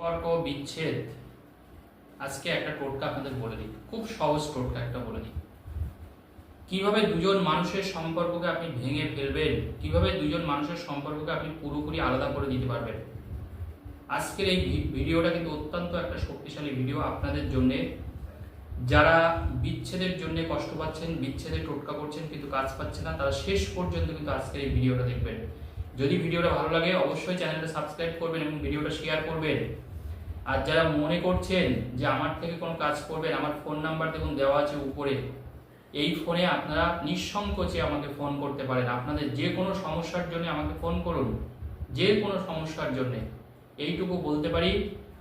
সম্পর্ক, বিচ্ছেদ। আজকে একটা টোটকা আপনাদের বলে দিই। খুব সহজ টোটকা একটা বলে দিই। কীভাবে দুজন মানুষের সম্পর্ককে আপনি ভেঙে ফেলবেন? কীভাবে দুজন মানুষের সম্পর্ককে আপনি পুরোপুরি আলাদা করে দিতে পারবেন? আজকের এই ভিডিওটা কিন্তু অত্যন্ত একটা শক্তিশালী ভিডিও আপনাদের জন্য। যারা বিচ্ছেদের জন্য কষ্ট পাচ্ছেন বিচ্ছেদে টোটকা করছেন, কিন্তু কাজ পাচ্ছে না, তারা শেষ পর্যন্ত কিন্তু আজকের এই ভিডিওটা দেখবেন। যদি ভিডিওটা ভালো লাগে, অবশ্যই চ্যানেলটা সাবস্ক্রাইব করবেন এবং ভিডিওটা শেয়ার করবেন। আর যারা মনে করছেন যে আমার থেকে কোনো কাজ করবেন, আমার ফোন নাম্বার দেখুন দেওয়া আছে উপরে, এই ফোনে আপনারা নিঃসংকোচে আমাকে ফোন করতে পারেন। আপনাদের যে কোনো সমস্যার জন্য আমাকে ফোন করুন, যে কোনো সমস্যার জন্য। এইটুকু বলতে পারি,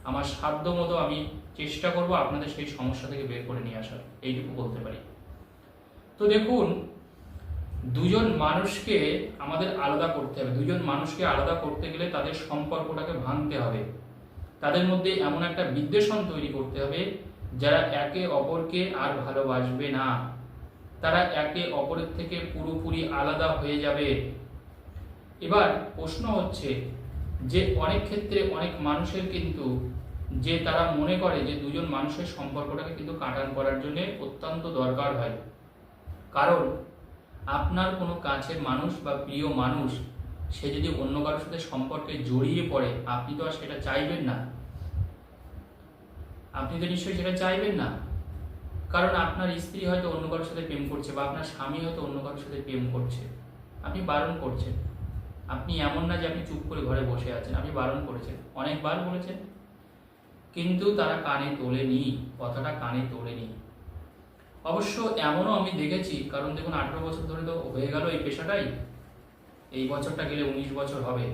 আমার সাধ্য মতো আমি চেষ্টা করব আপনাদের সেই সমস্যা থেকে বের করে নিয়ে আসার। এইটুকু বলতে পারি। তো দেখুন, দুজন মানুষকে আমাদের আলাদা করতে হবে। দুজন মানুষকে আলাদা করতে গেলে তাদের সম্পর্কটাকে ভাঙতে হবে। তাদের মধ্যে এমন একটা বিদ্বেষণ তৈরি করতে হবে, যারা একে অপরকে আর ভালোবাসবে না। তারা একে অপরের থেকে পুরোপুরি আলাদা হয়ে যাবে। এবার প্রশ্ন হচ্ছে যে, অনেক ক্ষেত্রে অনেক মানুষের কিন্তু যে তারা মনে করে যে, দুজন মানুষের সম্পর্কটাকে কিন্তু কাটান করার জন্য অত্যন্ত দরকার হয়। কারণ আপনার কোনো কাছের মানুষ বা প্রিয় মানুষ সে যদি অন্য কারোর সাথে সম্পর্কে জড়িয়ে পড়ে, আপনি তো আর সেটা চাইবেন না। আপনি তো নিশ্চয়ই সেটা চাইবেন না। কারণ আপনার স্ত্রী হয়তো অন্য কারোর সাথে প্রেম করছে বা আপনার স্বামী হয়তো অন্য কারোর সাথে প্রেম করছে। আপনি বারণ করছেন। আপনি এমন না যে আপনি চুপ করে ঘরে বসে আছেন, আপনি বারণ করেছেন। অনেকবার বলেছেন। কিন্তু তারা কানে তোলেনি, কথাটা কানে তোলেনি। অবশ্য এমনও আমি দেখেছি, কারণ দেখুন আঠেরো বছর ধরে তো হয়ে গেল এই পেশাটাই। এই বছরটা গেলে উনিশ বছর হবে।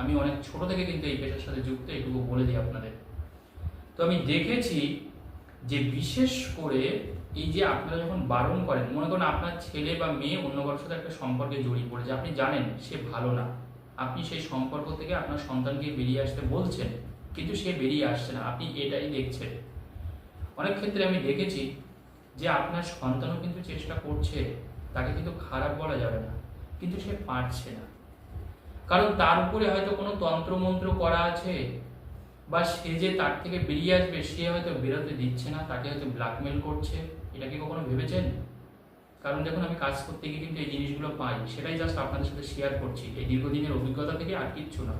আমি অনেক ছোট থেকে কিন্তু এই পেশার সাথে যুক্ত, এটুকু বলে দিই আপনাদের। তো আমি দেখেছি যে বিশেষ করে এই যে আপনারা যখন বারণ করেন, মনে করেন আপনার ছেলে বা মেয়ে অন্য কারোর সাথে একটা সম্পর্কে জড়িয়ে পড়েছে, আপনি জানেন সে ভালো না। আপনি সেই সম্পর্ক থেকে আপনার সন্তানকে বেরিয়ে আসতে বলছেন, কিন্তু সে বেরিয়ে আসছে না। আপনি এটাই দেখছেন। অনেক ক্ষেত্রে আমি দেখেছি যে আপনার সন্তানও কিন্তু চেষ্টা করছে, তাকে কিন্তু খারাপ বলা যাবে না। কিন্তু সে পারছে না। কারণ তার উপরে হয়তো কোনো তন্ত্রমন্ত্র করা আছে, বা সে যে তার থেকে বেরিয়ে আসবে, সে হয়তো বেরোতে দিচ্ছে না, তাকে হয়তো ব্ল্যাকমেল করছে। এটা কি কখনো ভেবেছেন? কারণ দেখুন, আমি কাজ করতে গিয়ে কিন্তু এই জিনিসগুলো পাই। সেটাই জাস্ট আপনাদের সাথে শেয়ার করছি। এই দীর্ঘদিনের অভিজ্ঞতা থেকে আর কিচ্ছু না।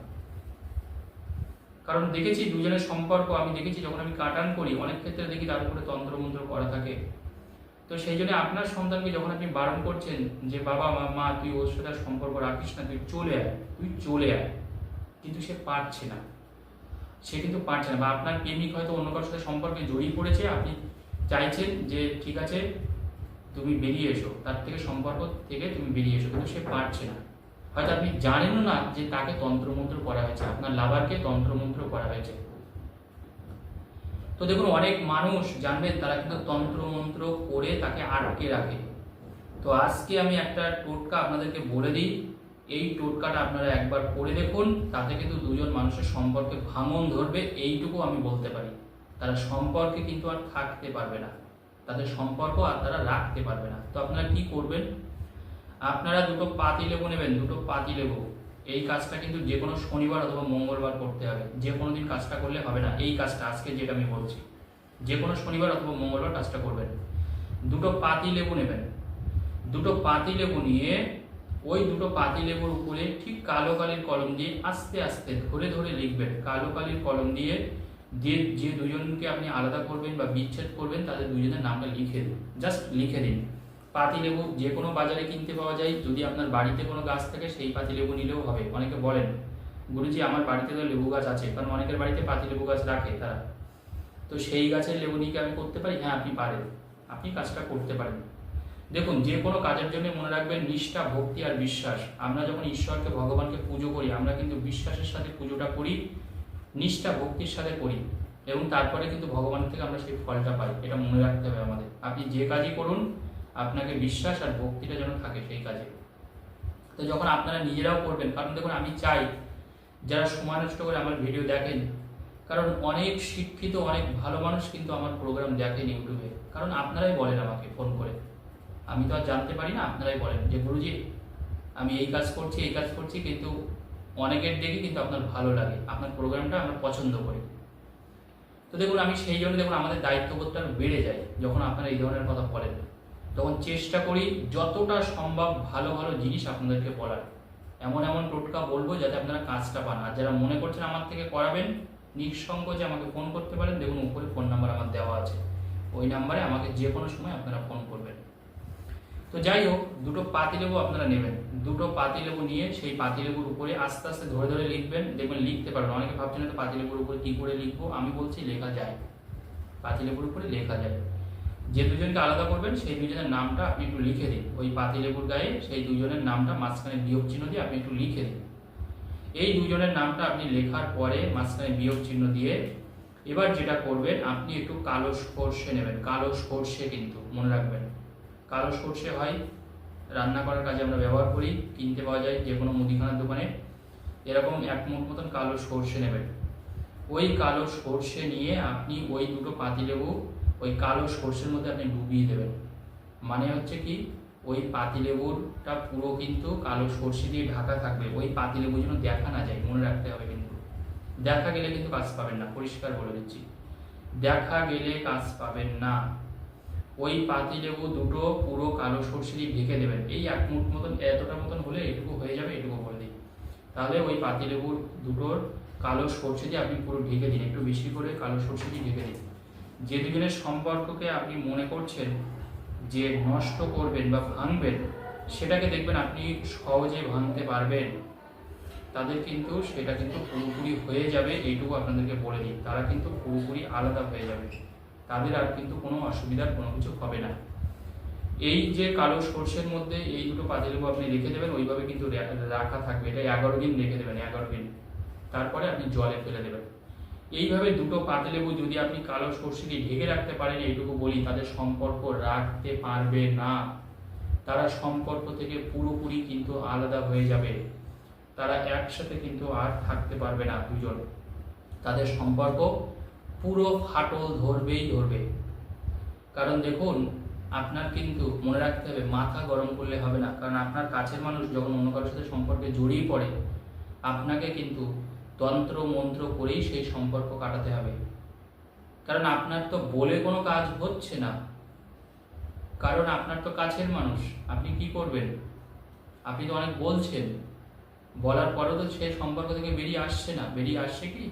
কারণ দেখেছি, দুজনের সম্পর্ক, আমি দেখেছি, যখন আমি কাটান করি, অনেক ক্ষেত্রে দেখি তার উপরে তন্ত্রমন্ত্র করা থাকে। তো সেই জন্য আপনার সন্তানকে যখন আপনি বারণ করছেন যে, বাবা, মা মা, তুই ওর সাথে সম্পর্ক রাখিস না, তুই চলে আয়, তুই চলে আয়। কিন্তু সে পারছে না। সে কিন্তু পারছে না বা আপনার প্রেমিক হয়তো অন্য কারোর সাথে সম্পর্কে জড়িয়ে পড়েছে। আপনি চাইছেন যে, ঠিক আছে, তুমি বেরিয়ে এসো। তার থেকে সম্পর্ক থেকে তুমি বেরিয়ে এসো। কিন্তু সে পারছে না। হয়তো আপনি জানেনও না যে তাকে তন্ত্রমন্ত্র করা হয়েছে। আপনার লাভারকে তন্ত্রমন্ত্র করা হয়েছে। তো দেখুন, অনেক মানুষ জানবেন তারা কিন্তু তন্ত্রমন্ত্র করে তাকে আটকে রাখে। তো আজকে আমি একটা টোটকা আপনাদেরকে বলে দিই। এই টোটকাটা আপনারা একবার করে দেখুন, তাতে কিন্তু দুজন মানুষের সম্পর্কে ভাঙন ধরবে, এইটুকু আমি বলতে পারি। তারা সম্পর্কে কিন্তু আর থাকতে পারবে না। তাদের সম্পর্ক আর তারা রাখতে পারবে না। তো আপনারা কি করবেন? আপনারা দুটো পাতি লেবু নেবেন, দুটো পাতি লেবু। এই কাজটা কিন্তু যে কোনো শনিবার অথবা মঙ্গলবার করতে হবে। যে কোনো দিন কাজটা করলে হবে না। এই কাজটা আজকে যেটা আমি বলছি। যে কোনো শনিবার অথবা মঙ্গলবার কাজটা করবেন। দুটো পাতি লেবু নেবেন। দুটো পাতি লেবু নিয়ে ওই দুটো পাতি লেবুর উপরে ঠিক কালো কালির কলম দিয়ে আস্তে আস্তে ধরে ধরে লিখবেন। কালো কালির কলম দিয়ে যে যে দুজনকে আপনি আলাদা করবেন বা বিচ্ছেদ করবেন, তাদের দুজনের নামটা লিখে দিন। জাস্ট লিখে দিন। পাতি লেবু যে কোনো বাজারে কিনতে পাওয়া যায়। যদি আপনার বাড়িতে কোনো গাছ থাকে, সেই পাতি লেবু নিলেও হবে। অনেকে বলেন, গুরুজি, আমার বাড়িতে তো লেবু গাছ আছে। কারণ অনেকের বাড়িতে পাতি লেবু গাছ রাখে তারা। তো সেই গাছের লেবু নিয়ে আমি করতে পারি? হ্যাঁ আপনি পারেন। আপনি কাজটা করতে পারেন। দেখুন, যে কোনো কাজের জন্য মনে রাখবেন নিষ্ঠা, ভক্তি আর বিশ্বাস। আমরা যখন ঈশ্বরকে, ভগবানকে পুজো করি, আমরা কিন্তু বিশ্বাসের সাথে পুজোটা করি, নিষ্ঠা, ভক্তির সাথে করি এবং তারপরে কিন্তু ভগবান থেকে আমরা সেই ফলটা পাই। এটা মনে রাখতে হবে আমাদের। আপনি যে কাজই করুন আপনাকে বিশ্বাস আর ভক্তিটা যেন থাকে সেই কাজে। তো যখন আপনারা নিজেরাও করবেন, কারণ দেখুন আমি চাই যারা সময় নষ্ট করে আমার ভিডিও দেখেন, কারণ অনেক শিক্ষিত, অনেক ভালো মানুষ কিন্তু আমার প্রোগ্রাম দেখেন ইউটিউবে কারণ আপনারাই বলেন আমাকে ফোন করে। আমি তো আর জানতে পারি না, আপনারাই বলেন যে, গুরুজি, আমি এই কাজ করছি, এই কাজ করছি, কিন্তু অনেকের দেখে কিন্তু আপনার ভালো লাগে। আপনার প্রোগ্রামটা আমরা পছন্দ করি। তো দেখুন, আমি সেই জন্য দেখুন আমাদের দায়িত্ববোধটা বেড়ে যায়, যখন আপনারা এই ধরনের কথা বলেন। তখন চেষ্টা করি যতটা সম্ভব ভালো ভালো জিনিস আপনাদেরকে বলার। এমন এমন টোটকা বলব যাতে আপনারা কাজটা পান। আর যারা মনে করছেন আমার থেকে করাবেন নিঃসংকোচে আমাকে ফোন করতে পারেন, দেখুন উপরে ফোন নাম্বার আমার দেওয়া আছে। ওই নাম্বারে আমাকে যে কোনো সময় আপনারা ফোন করবেন। তো যাই হোক, দুটো পাতিলেবু আপনারা নেবেন। দুটো পাতিলেবু নিয়ে সেই পাতিলেবুর উপরে আস্তে আস্তে ধরে ধরে লিখবেন। দেখবেন লিখতে পারবেন। অনেকে ভাবছেন পাতিলেবুর উপরে কি করে লিখব? আমি বলছি লেখা যায়। পাতিলেবুর উপরে লেখা যায়। যে দুজনকে আলাদা করবেন, সেই দুজনের নামটা আপনি একটু লিখে দিন। ওই পাতিলেবুর গায়ে সেই দুজনের নামটা মাঝখানে বিয়োগ চিহ্ন দিয়ে আপনি একটু লিখে দিন। এই দুজনের নামটা আপনি লেখার পরে মাঝখানে বিয়োগ চিহ্ন দিয়ে এবার যেটা করবেন, আপনি একটু কালো সর্ষে নেবেন। কালো সর্ষে কিন্তু, মনে রাখবেন। কালো সর্ষে হয়, রান্না করার কাজে আমরা ব্যবহার করি, কিনতে পাওয়া যায় যে কোনো মুদিখানার দোকানে। এরকম এক মুঠ মতন কালো সর্ষে নেবেন। ওই কালো সর্ষে নিয়ে আপনি ওই দুটো পাতিলেবু ওই কালো সর্ষের মধ্যে আপনি ডুবিয়ে দেবেন। মানে হচ্ছে কি, ওই পাতিলেবুরটা পুরো কিন্তু কালো সর্ষে দিয়ে ঢাকা থাকবে। ওই পাতিলেবু যেন দেখা না যায়, মনে রাখতে হবে কিন্তু। দেখা গেলে কিন্তু কাজ পাবেন না, পরিষ্কার বলে দিচ্ছি। দেখা গেলে কাজ পাবেন না। ওই পাতিলেবু দুটো পুরো কালো সর্ষে দিয়ে ঢেকে দেবেন। এই এক মুঠ মতন, এতটা মতন হলে এটুকু হয়ে যাবে, এটুকু বলে দিই তাহলে ওই পাতিলেবুর দুটোর কালো সর্ষে দিয়ে আপনি পুরো ঢেকে দিন, একটু বেশি করে কালো সর্ষে দিয়ে ঢেকে দিন। যে দুজনের সম্পর্ককে আপনি মনে করছেন যে নষ্ট করবেন বা ভাঙবেন, সেটাকে দেখবেন আপনি সহজে ভাঙতে পারবেন। তাদের কিন্তু সেটা কিন্তু পুরোপুরি হয়ে যাবে, এইটুকু আপনাদেরকে বলে দিই। তারা কিন্তু পুরোপুরি আলাদা হয়ে যাবে। তাদের আর কিন্তু কোনো অসুবিধার কোনো কিছু হবে না। এই যে কালো সর্ষের মধ্যে এই দুটো পাতিলেবু আপনি রেখে দেবেন, ওইভাবে কিন্তু রাখা থাকবে। এটা এগারো দিন রেখে দেবেন, এগারো দিন। তারপরে আপনি জলে ফেলে দেবেন। এইভাবে দুটো পাতিলেবু যদি আপনি কালো সর্ষে দিয়ে ঢেকে রাখতে পারেন, এইটুকু বলি, তাদের সম্পর্ক রাখতে পারবে না। তারা সম্পর্ক থেকে পুরোপুরি কিন্তু আলাদা হয়ে যাবে। তারা একসাথে কিন্তু আর থাকতে পারবে না দুজন। তাদের সম্পর্ক পুরো ফাটল ধরবেই ধরবে। কারণ দেখুন, আপনার কিন্তু মনে রাখতে হবে, মাথা গরম করলে হবে না। কারণ আপনার কাছের মানুষ যখন অন্য কারোর সাথে সম্পর্কে জড়িয়ে পড়ে, আপনাকে কিন্তু তন্ত্র, মন্ত্র করেই সেই সম্পর্ক কাটাতে হবে। কারণ আপনার তো বলে কোনো কাজ হচ্ছে না। কারণ আপনার তো কাছের মানুষ, আপনি কি করবেন? আপনি তো অনেক বলছেন। বলার পরেও তো সে সম্পর্ক থেকে বেরিয়ে আসছে না। বেরিয়ে আসছে কি?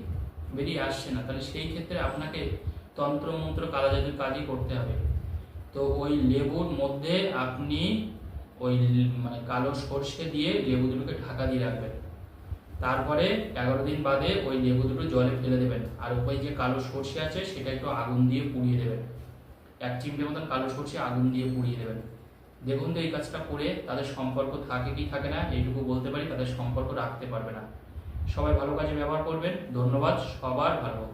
বেরিয়ে আসছে না। তাহলে সেই ক্ষেত্রে আপনাকে তন্ত্র, মন্ত্র কালা জাদুর কাজই করতে হবে। তো ওই লেবুর মধ্যে আপনি ওই মানে কালো সর্ষে দিয়ে লেবু দুটোকে ঢাকা দিয়ে রাখবেন। তারপরে এগারো দিন বাদে ওই লেবু দুটো জলে ফেলে দেবেন। আর ওই যে কালো সর্ষে আছে, সেটা একটু আগুন দিয়ে পুড়িয়ে দেবেন। এক চিমটে মতন কালো সর্ষে আগুন দিয়ে পুড়িয়ে দেবেন। দেখুন তো এই কাজটা করে তাদের সম্পর্ক থাকে কি থাকে না, এইটুকু বলতে পারি, তাদের সম্পর্ক রাখতে পারবে না। সবাই ভালো কাজে ব্যবহার করবেন। ধন্যবাদ, সবার ভালো।